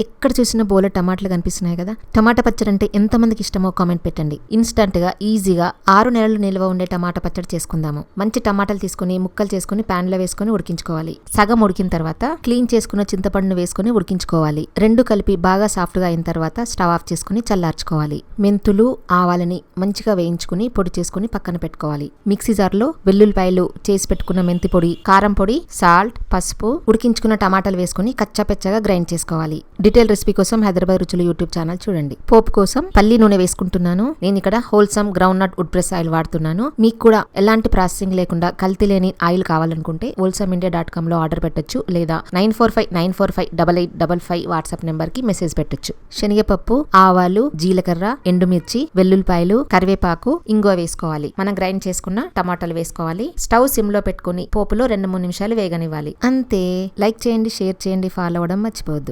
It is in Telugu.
ఎక్కడ చూసినా బోల టమాటాలు కనిపిస్తున్నాయి కదా? టమాటా పచ్చడి అంటే ఎంతమందికి ఇష్టమో కామెంట్ పెట్టండి. ఇన్స్టంట్గా ఈజీగా ఆరు నెలలు నిల్వ ఉండే టమాటా పచ్చడి చేసుకుందాము. మంచి టమాటాలు తీసుకుని ముక్కలు చేసుకుని ప్యాన్లో వేసుకుని ఉడికించుకోవాలి. సగం ఉడికిన తర్వాత క్లీన్ చేసుకున్న చింతపండును వేసుకుని ఉడికించుకోవాలి. రెండు కలిపి బాగా సాఫ్ట్గా అయిన తర్వాత స్టవ్ ఆఫ్ చేసుకుని చల్లార్చుకోవాలి. మెంతులు ఆవాలని మంచిగా వేయించుకుని పొడి చేసుకుని పక్కన పెట్టుకోవాలి. మిక్సీ జార్లో వెల్లుల్లిపాయలు చేసి పెట్టుకున్న మెంతి పొడి కారం పొడి సాల్ట్ పసుపు ఉడికించుకున్న టమాటాలు వేసుకుని కచ్చాపెచ్చగా గ్రైండ్ చేసుకోవాలి. డీటెయిల్ రెసిపీ కోసం హైదరాబాద్ రుచులు యూట్యూబ్ ఛానల్ చూడండి. పోపు కోసం పల్లి నూనె వేసుకుంటున్నాను. నేను ఇక్కడ Wholesome groundnut wood press oil వాడుతున్నాను. మీకు కూడా ఎలాంటి ప్రాసెసింగ్ లేకుండా కల్తీ లేని ఆయిల్ కావాలనుకుంటే హోల్సమ్ ఇండియా డాట్ కామ్లో ఆర్డర్ పెట్టొచ్చు. లేదా nine four five nine four five double eight double five WhatsApp నెంబర్కి మెసేజ్ పెట్టొచ్చు. శనగపప్పు ఆవాలు జీలకర్ర ఎండుమిర్చి వెల్లుల్లిపాయలు కరివేపాకు ఇంగువ వేసుకోవాలి. మనం గ్రైండ్ చేసుకున్న టమాటాలు వేసుకోవాలి. స్టవ్ సిమ్లో పెట్టుకుని పోపులో రెండు మూడు నిమిషాలు వేగనివ్వాలి. అంతే. లైక్ చేయండి షేర్ చేయండి ఫాలో అవ్వడం మర్చిపోవద్దు.